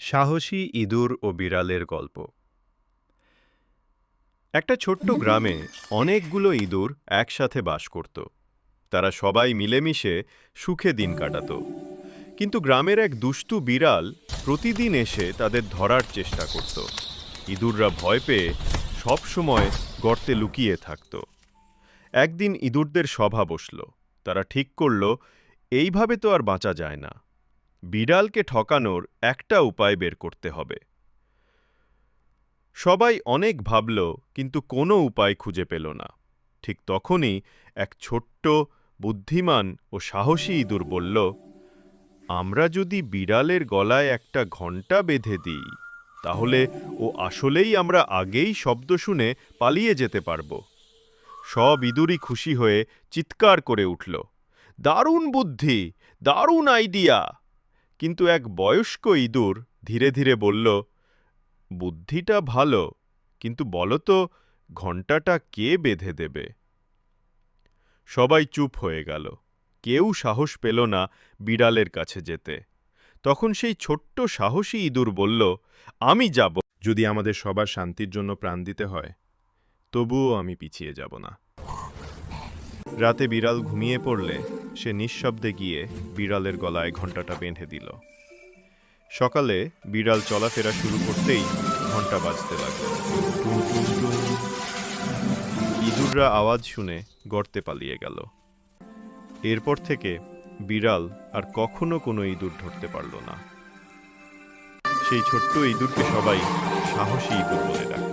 সাহসী ইঁদুর ও বিড়ালের গল্প। একটা ছোট্ট গ্রামে অনেকগুলো ইঁদুর একসাথে বাস করত। তারা সবাই মিলেমিশে সুখে দিন কাটাত। কিন্তু গ্রামের এক দুষ্টু বিড়াল প্রতিদিন এসে তাদের ধরার চেষ্টা করত। ইঁদুররা ভয় পেয়ে সবসময় গর্তে লুকিয়ে থাকত। একদিন ইঁদুরদের সভা বসল। তারা ঠিক করল, এইভাবে তো আর বাঁচা যায় না। বিড়ালকে ঠকানোর একটা উপায় বের করতে হবে। সবাই অনেক ভাবল, কিন্তু কোনো উপায় খুঁজে পেল না। ঠিক তখনই এক ছোট্ট, বুদ্ধিমান ও সাহসী ইঁদুর বলল, আমরা যদি বিড়ালের গলায় একটা ঘণ্টা বেঁধে দিই, তাহলে ও আসলেই আমরা আগেই শব্দ শুনে পালিয়ে যেতে পারব। সব ইঁদুরই খুশি হয়ে চিৎকার করে উঠল, দারুণ বুদ্ধি, দারুণ আইডিয়া! কিন্তু এক বয়স্ক ইঁদুর ধীরে ধীরে বলল, বুদ্ধিটা ভালো, কিন্তু বলতো ঘণ্টাটা কে বেঁধে দেবে? সবাই চুপ হয়ে গেল। কেউ সাহস পেল না বিড়ালের কাছে যেতে। তখন সেই ছোট্ট সাহসী ইঁদুর বলল, আমি যাব। যদি আমাদের সবার শান্তির জন্য প্রাণ দিতে হয়, তবুও আমি পিছিয়ে যাব না। রাতে বিড়াল ঘুমিয়ে পড়লে সে নিঃশব্দে গিয়ে বিড়ালের গলায় ঘণ্টাটা বেঁধে দিল। সকালে বিড়াল চলাফেরা শুরু করতেই ঘণ্টা বাজতে লাগল। ইঁদুররা আওয়াজ শুনে গর্তে পালিয়ে গেল। এরপর থেকে বিড়াল আর কখনো কোনো ইঁদুর ধরতে পারল না। সেই ছোট্ট ইঁদুরকে সবাই সাহসী ইঁদুর বলে ডাকত